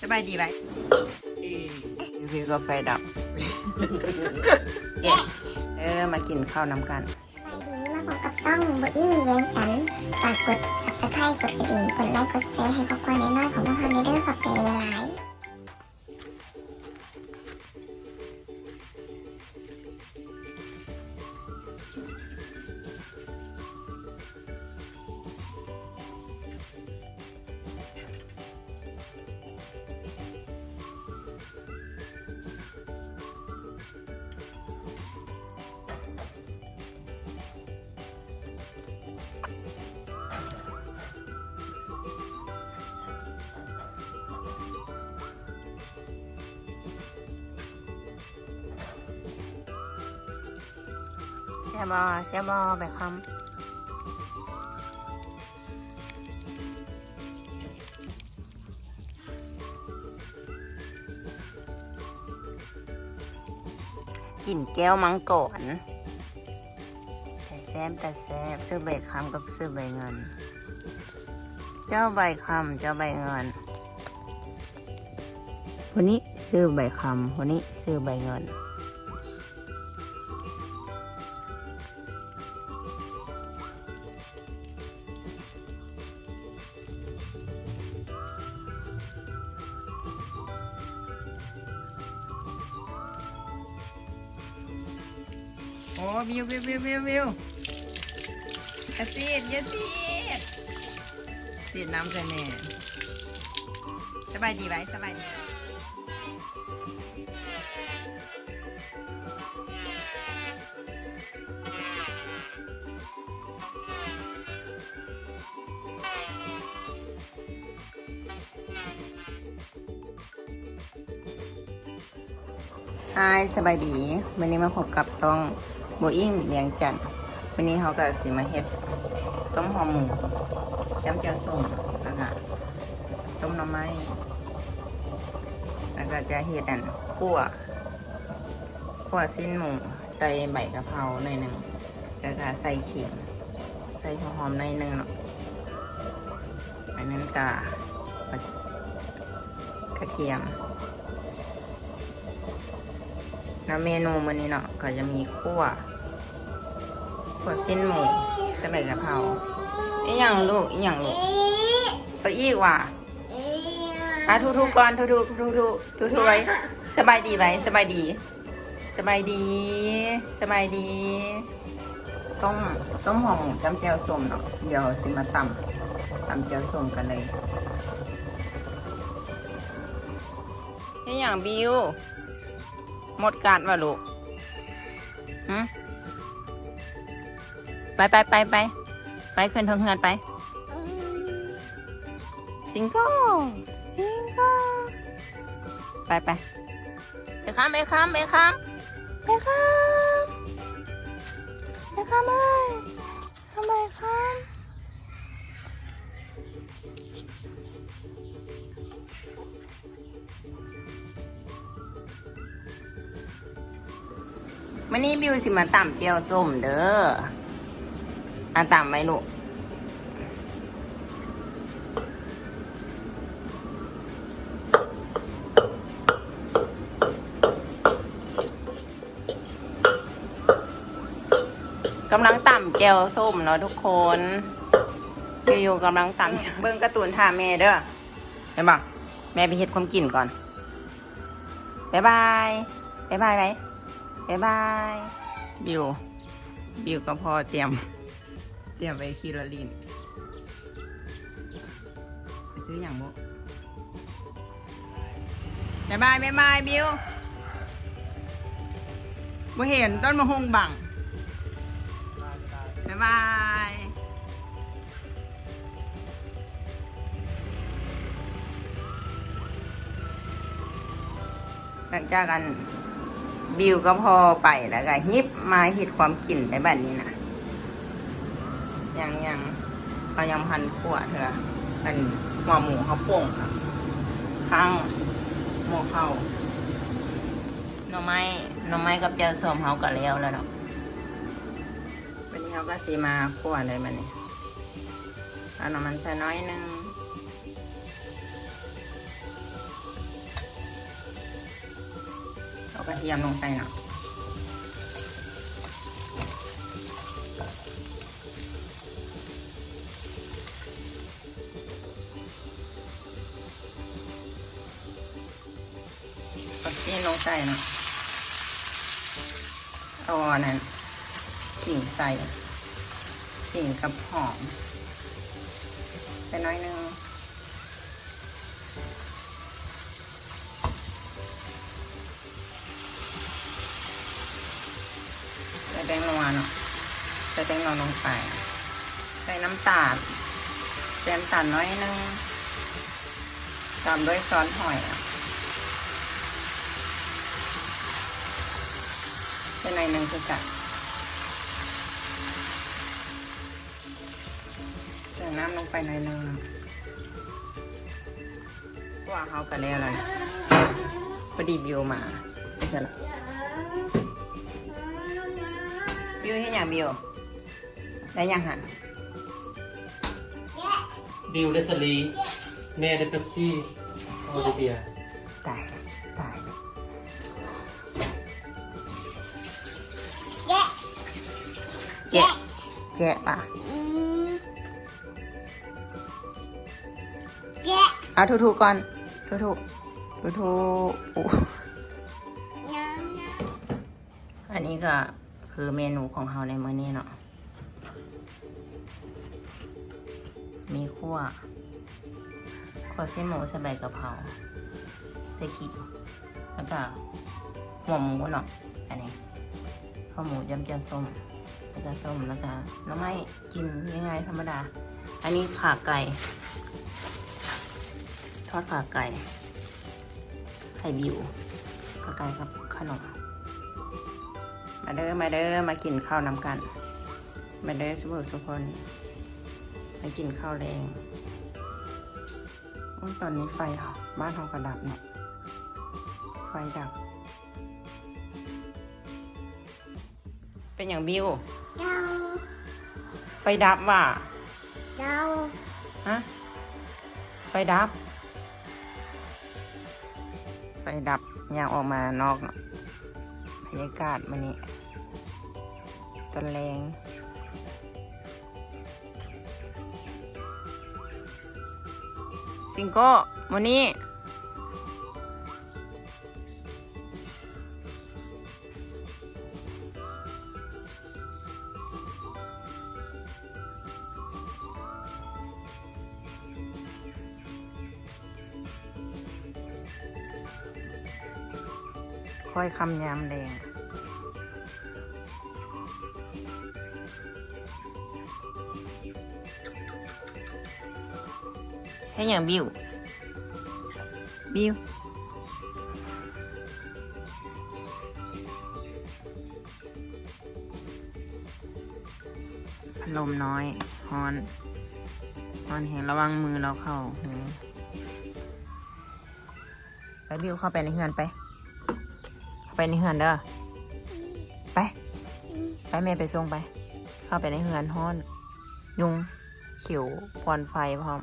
สบายดีไหมวิวกาแฟดับเย้เออ มากินข้าวน้ำกันสวัสดีมาพบกับช่องบอิ้งเลี้ยงจันทร์ฝากกด subscribe กดกระดิ่งกดไลค์กดแชร์ให้ครอบครัวน้อยๆของพวกเราในเด้อขอบใจหลาย ๆแซ่บอแซ่บอแบบคำกินแก้วมังกรแต่แซ่บแต่แซ่บซื้อใบคำกับซื้อใบเงิน เจ้าใบคำเจ้าใบเงินวันนี้ซื้อใบคำวันนี้ซื้อใบเงิน อ้วิววิววิววิววิวอย่าซีดอย่าซีดซีดน้ำใส่แม่สบายดีไหมสบายดีไฮสบายดี วันนี้มาพบกับซอง โบอิงเลียงจันวันนี้เขาก็สิมาเฮ็ดต้มหอมหมูจำเจียวส้มแล้วก็ต้มน้ำไม้แล้วก็จะเฮ็ดอันคั่วคั่วสิ้นหมูใส่ใบกะเพราหน่อยหนึ่งแล้วก็ใส่ขิงใส่หัวหอมหน่อยหนึ่งเนาะอันนั้นก็กระเทียมแล้วเมนูมื้อนี้เนาะก็จะมีคั่ว คั่วสิ้นหมูใส่ใบกะเพราอีหยังลูกอีหยังลูกเอาอีกว่ะอะทุกๆก่อนทุกๆทุกๆทุกๆไว้สบายดีไหมสบายดี สบายดี สบายดี ต้มต้มหอมหมูจำเจียวส้มเนาะเดี๋ยวสิมาตำตำเจียวส้มกันเลยอีหยังบิวหมดการวะลูกหืม ไปไปไปไปไปขึ้นทงเฮือนไป สิงโตสิงโตไปไปไปข้ามไปข้ามไปข้ามไปข้ามไปข้ามเลยทำไมข้ามวันนี้บิวสิมาต่ำเจียวส้มเด้อ อะต่ำไหมลูกกำลังต่ำแก้วส้มเนาะทุกคนอยู่ๆกำลังต่ำเบิ้งการ์ตูนท่าแม่เด้อเห็นปะแม่ไปเฮ็ดความกินก่อนบ๊ายบายบ๊ายบายไหมบ๊ายบาย บิว บิวก็พอเตรียม เตรียมไปคีโรลินไปซื้ออย่างบุบ๊ายบายบ๊ายบายบิวบ่เห็นต้นมะฮงบังบ๊ายบายหลังจากกันบิวก็พอไปแล้วก็ฮิปมาฮิตความกลิ่นไปแบบนี้นะ ยังยังเขายังพันขวดเถอะเป็นหัวหมูเขาโป่งค่ะข้างหมูเข้าหน่อไม้หน่อไม้ก็บเจียวสมเขาก็แล้วแล้วเนาะวันนี้เขาก็ซีมาขวดเลยมันนี่เอาหน่อมันใส่น้อยนึงเอากระเทียมลงไปเนาะ นนั้นสิ่งใส่สิ่งกับหอมไปน้อยหนึงใส่แป้งนัวเนาะใส่แป้งนัวลงไป ใส่น้ำตาลใส่น้ำตาลน้อยนึงตามด้วยซอสหอยอะ ใส่ในอยหนึ่งคือกันใส่น้ำลงไปหน่อยหนึงเนาะว่าเขากันแล้วเลยพอดีบิวมาไม่ใช่ละบิวให้อย่างบิวได้ยังหันบิวเลสลีแม่ได้เป๊ปซี่โอลิเบียตาย แกะป่ะอืมแกะเอาถูกๆก่อน ถูกๆถูกๆอู้น้ำน้อันนี้ก็คือเมนูของเราในมื้อนี้เนาะ มีคั่วคั่วเส้นหมูใส่ใบกะเพราใส่ขิงแล้วก็หัวหมูเนาะ อันนี้ข้าวหมูยำแจ่วส้ม แล้วก็ต้มแล้วก็น้ำไม้กินง่ายๆธรรมดา อันนี้ขาไก่ ทอดขาไก่ไข่บิวขาไก่กับขนมมาเด้อมาเด้อมากินข้าวนำกัน มาเด้อสุภสุคนมากินข้าวแรงอตอนนี้ไฟค่ะบ้านทองกระดับเนี่ยไฟดับ เป็นอย่างบิว เราไฟดับว่ะเราฮะไฟดับ ไฟดับอยางออกมานอกบรรยากาศมันนี่ตอนแรงซิงโก้วันนี้ ค่อยคำยามแดงให้อย่างบิว บิวพัดลมน้อยฮอนฮอนแหงระวังมือเราเข้า ไปบิวเข้าไปในเฮือนไป ไปในเฮือนเด้อ ไป ไปแม่ไปส่งไป เข้าไปในเฮือนฮ้อน ยุงเขียวควันไฟพร้อม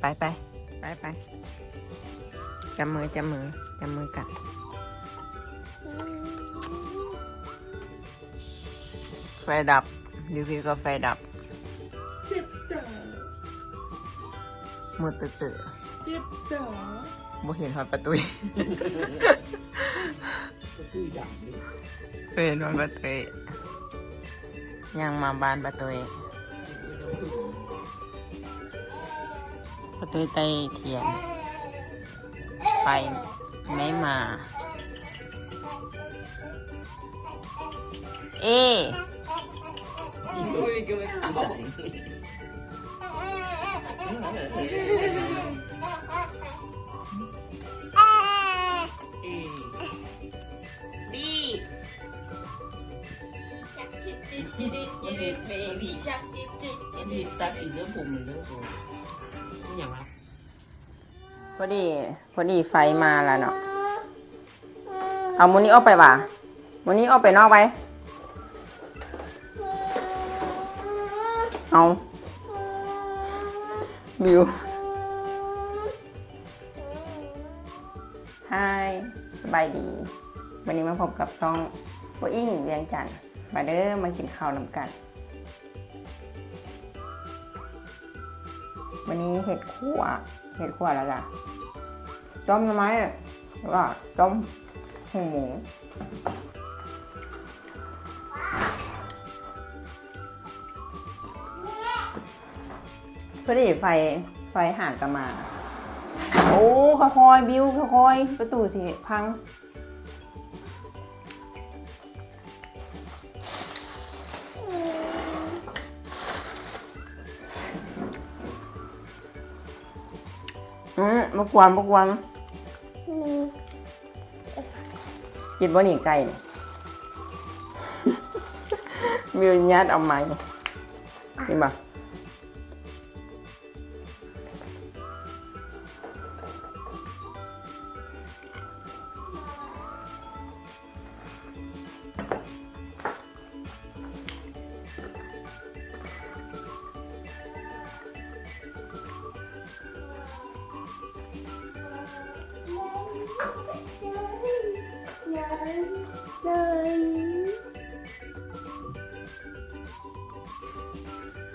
ไปไปไปไปจับมือจับมือจับมือกันไฟดับยูพีก็ไฟดับสิบสองมือตื่อสิบสองๆ บ่เห็นหอดประตูชื่ออย่างนี้เห็นหอดประตูยังมาบ้านประตูประตูไตเทียนไฟไม่มา เอบี ตจิตเบบีชักจิตจิตจิตนี่ตัดอีกเรื่องผมเรื่องผมนี่อย่างไรพอดีพอดีไฟมาแล้วเนาะเอามูนี้ออกไปว่ะมูนี้ออกไปนอกไปเอาบิวไฮสบายดี วันนี้มาพบกับช่องโบอิงเวียงจันทร์มาเด้อมากินข้าวนำกัน วันนี้เห็ดขั่วเห็ดขั่วแล้วจ้ะต้มหน่อไม้วก็ต้มหูหมูพอดีไฟไฟห่างกันมา โอ้ค่อยๆ บิวค่อยๆ ประตูสิพัง มากวนมากวนมีกินบ่หนีไก่นี่มีญาติเอาไหมนี่บ่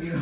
บิว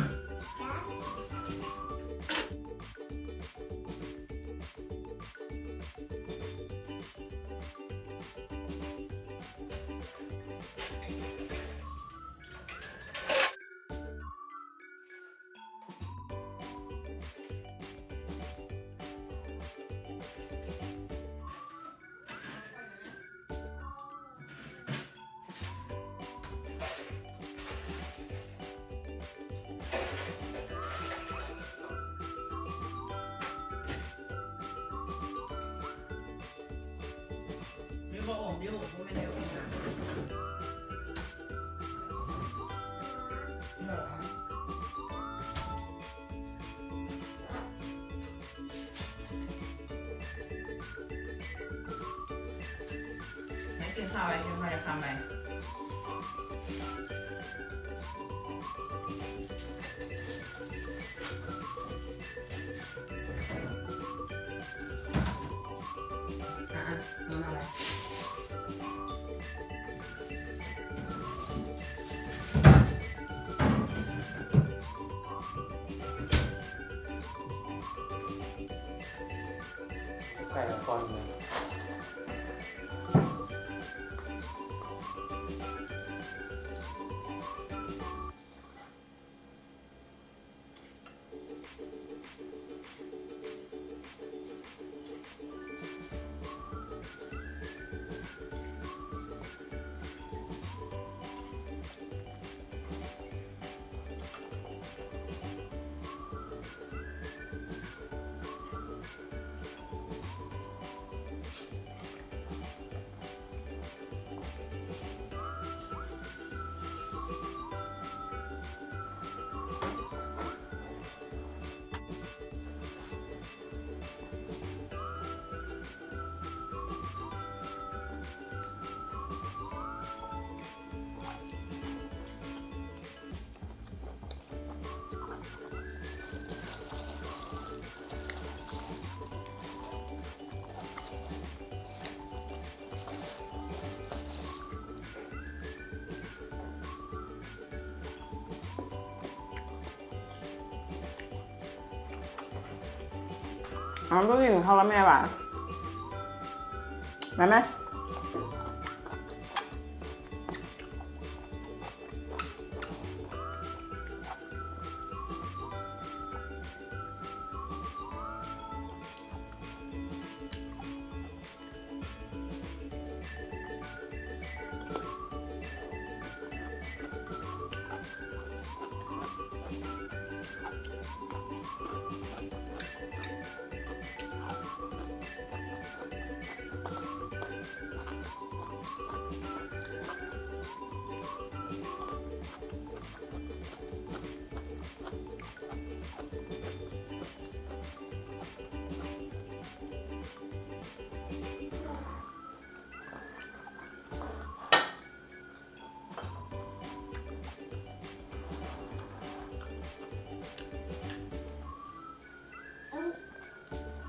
บ่โอ้บิวบ่ไม่ได้โอ้นกินข้าวไปกินข้าวจะทำไหม อ๋อก็กินข้าวแล้วแม่ป่ะมาไหมเมื่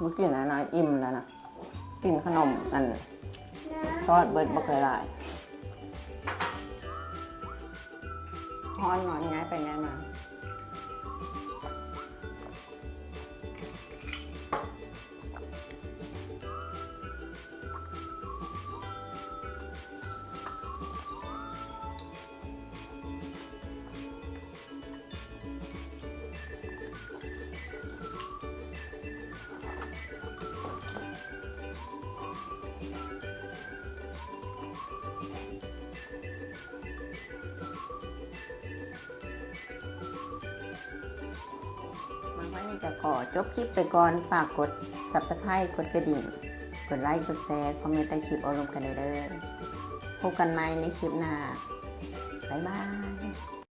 อกี้นะน้อยอิ่มแล้วนะกินขนมอันทอดเบิร์ดบ่เคยหลายฮอนหนอนย้ายไปย้ายมา วันนี้จะขอจบคลิปไปก่อน ฝากกด subscribe กดกระดิ่ง กดไลค์ กดแชร์ คอมเมนต์ใต้คลิปอารมณ์กันเลยเด้อพบกันใหม่ในคลิปหน้า บ๊ายบาย